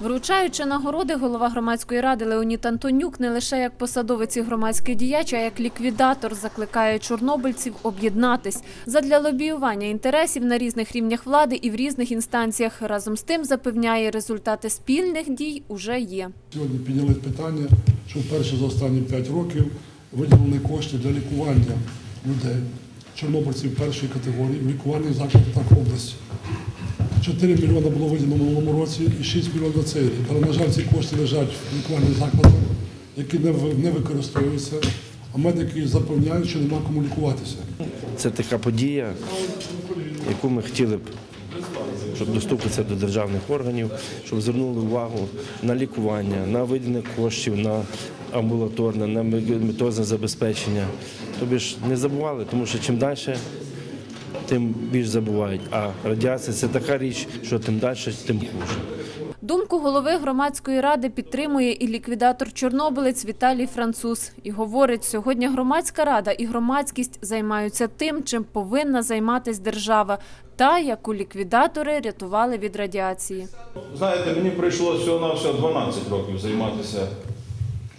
Вручаючи нагороди, голова громадської ради Леонід Антонюк не лише як посадовець і громадський діяч, а як ліквідатор закликає чорнобильців об'єднатись задля лобіювання інтересів на різних рівнях влади і в різних інстанціях. Разом з тим запевняє, результати спільних дій уже є. Сьогодні підняли питання, що вперше за останні 5 років виділені кошти для лікування людей, чорнобильців першої категорії, в лікувальних закладах області. 4 мільйони було виділено в минулому році і 6 мільйонів цей рік. Але, на жаль, ці кошти лежать в лікувальних закладах, які не, використовуються, а медики запевняють, що нема кому лікуватися. Це така подія, яку ми хотіли б, щоб достукатися до державних органів, щоб звернули увагу на лікування, на виділення коштів, на амбулаторне, на медикаментозне забезпечення. Тобі ж не забували, тому що чим далі, тим більш забувають. А радіація це така річ, що тим далі, тим хуже. Думку голови громадської ради підтримує і ліквідатор Чорнобилець Віталій Француз. І говорить, сьогодні громадська рада і громадськість займаються тим, чим повинна займатись держава, та яку ліквідатори рятували від радіації. Знаєте, мені прийшло всього-навсього 12 років займатися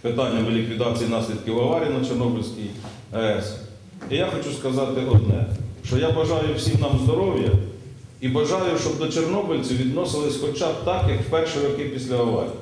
питаннями ліквідації наслідків аварії на Чорнобильській АЕС. І я хочу сказати одне, що я бажаю всім нам здоров'я і бажаю, щоб до чорнобильців відносились хоча б так, як в перші роки після аварії.